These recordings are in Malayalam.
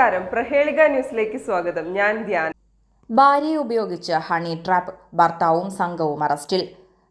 നമസ്കാരം. പ്രഹേളിക ന്യൂസിലേക്ക് സ്വാഗതം. ഞാൻ ധ്യാൻ. ഭാര്യയെ ഉപയോഗിച്ച് ഹണി ട്രാപ്പ് ഭർത്താവും സംഘവും അറസ്റ്റിൽ.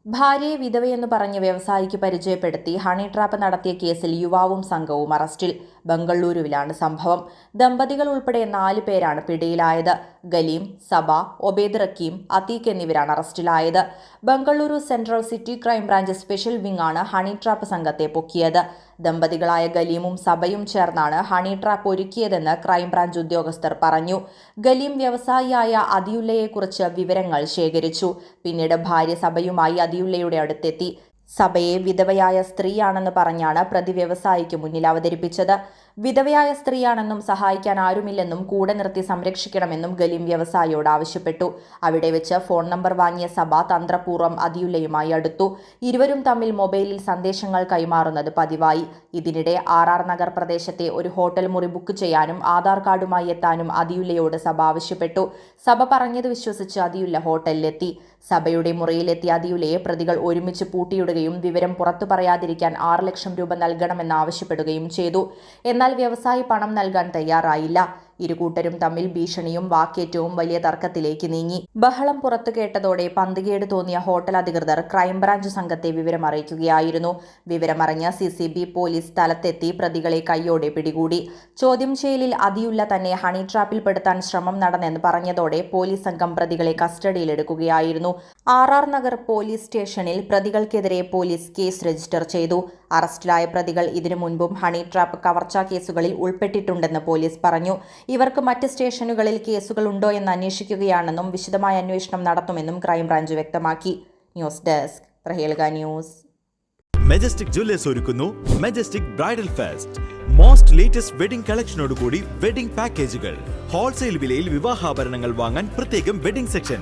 ഭാര്യയെ വിധവയെന്ന് പറഞ്ഞ് വ്യവസായിക്ക് പരിചയപ്പെടുത്തി ഹണി ട്രാപ്പ് നടത്തിയ കേസിൽ യുവാവും സംഘവും അറസ്റ്റിൽ. ബംഗളൂരുവിലാണ് സംഭവം. ദമ്പതികൾ ഉൾപ്പെടെ നാല് പേരാണ് പിടിയിലായത്. ഗലീം സബ ഒബേദ് റക്കീം അത്തീഖ് എന്നിവരാണ് അറസ്റ്റിലായത്. Bengaluru central city crime branch special wing ആണ് ഹണി ട്രാപ്പ് സംഘത്തെ പൊക്കിയത്. ദമ്പതികളായ ഗലീമും സഭയും ചേർന്നാണ് ഹണി ട്രാപ്പ് ഒരുക്കിയതെന്ന് ക്രൈംബ്രാഞ്ച് ഉദ്യോഗസ്ഥർ പറഞ്ഞു. ഗലീം വ്യവസായിയായ അതിയുല്ലയെക്കുറിച്ച് വിവരങ്ങൾ ശേഖരിച്ചു. പിന്നീട് ഭാര്യ സഭയുമായി അതിയുല്ലയുടെ അടുത്തെത്തി. സഭയെ വിധവയായ സ്ത്രീയാണെന്ന് പറഞ്ഞാണ് പ്രതി വ്യവസായിക്ക് മുന്നിൽ അവതരിപ്പിച്ചത്. വിധവയായ സ്ത്രീയാണെന്നും സഹായിക്കാൻ ആരുമില്ലെന്നും കൂടെ നിർത്തി സംരക്ഷിക്കണമെന്നും ഗലീം വ്യവസായിയോട് ആവശ്യപ്പെട്ടു. അവിടെ വെച്ച് ഫോൺ നമ്പർ വാങ്ങിയ സഭ തന്ത്രപൂർവം അതിയുല്ലയുമായി അടുത്തു. ഇരുവരും തമ്മിൽ മൊബൈലിൽ സന്ദേശങ്ങൾ കൈമാറുന്നത് പതിവായി. ഇതിനിടെ ആർ ആർ നഗർ പ്രദേശത്തെ ഒരു ഹോട്ടൽ മുറി ബുക്ക് ചെയ്യാനും ആധാർ കാർഡുമായി എത്താനും അതിയുല്ലയോട് സഭ ആവശ്യപ്പെട്ടു. സഭ പറഞ്ഞത് വിശ്വസിച്ച് അതിയുല്ല ഹോട്ടലിലെത്തി. സഭയുടെ മുറിയിലെത്തിയ അതിയുലയെ പ്രതികൾ ഒരുമിച്ച് പൂട്ടിയിടുകയും വിവരം പുറത്തു പറയാതിരിക്കാൻ ആറ് ലക്ഷം രൂപ നൽകണമെന്ന് ആവശ്യപ്പെടുകയും ചെയ്തു. എന്നാൽ വ്യവസായി പണം നൽകാൻ തയ്യാറായില്ല. ഇരുകൂട്ടരും തമ്മിൽ ഭീഷണിയും വാക്കേറ്റവും വലിയ തർക്കത്തിലേക്ക് നീങ്ങി. ബഹളം പുറത്തു കേട്ടതോടെ പന്തുകേട് തോന്നിയ ഹോട്ടൽ അധികൃതർ ക്രൈംബ്രാഞ്ച് സംഘത്തെ വിവരമറിയിക്കുകയായിരുന്നു വിവരമറിഞ്ഞ സി സി ബി പോലീസ് സ്ഥലത്തെത്തി പ്രതികളെ കൈയോടെ പിടികൂടി. ചോദ്യം ചെയ്യലിൽ അതിയുള്ള തന്നെ ഹണി ട്രാപ്പിൽപ്പെടുത്താൻ ശ്രമം നടന്നെന്ന് പറഞ്ഞതോടെ പോലീസ് സംഘം പ്രതികളെ കസ്റ്റഡിയിലെടുക്കുകയായിരുന്നു. ആർ ആർ നഗർ പോലീസ് സ്റ്റേഷനിൽ പ്രതികൾക്കെതിരെ പോലീസ് കേസ് രജിസ്റ്റർ ചെയ്തു. അറസ്റ്റിലായ പ്രതികൾ ഇതിനു മുൻപും ഹണി ട്രാപ്പ് കവർച്ചാ കേസുകളിൽ ഉൾപ്പെട്ടിട്ടുണ്ടെന്ന് പോലീസ് പറഞ്ഞു. ഇവർക്ക് മറ്റ് സ്റ്റേഷനുകളിൽ കേസുകൾ ഉണ്ടോ എന്ന് അന്വേഷിക്കുകയാണെന്നും വിശദമായ അന്വേഷണം നടത്തുമെന്നും ക്രൈംബ്രാഞ്ച് വ്യക്തമാക്കി. News desk Prahelika news. Majestic jewellers ഒരുക്കുന്നു majestic bridal fest most latest wedding കളക്ഷനോടുകൂടി wedding പാക്കേജുകൾ ഹോൾസെയിൽ വിലയിൽ വിവാഹാഭരണങ്ങൾ വാങ്ങാൻ പ്രത്യേകം വെഡിംഗ് സെക്ഷൻ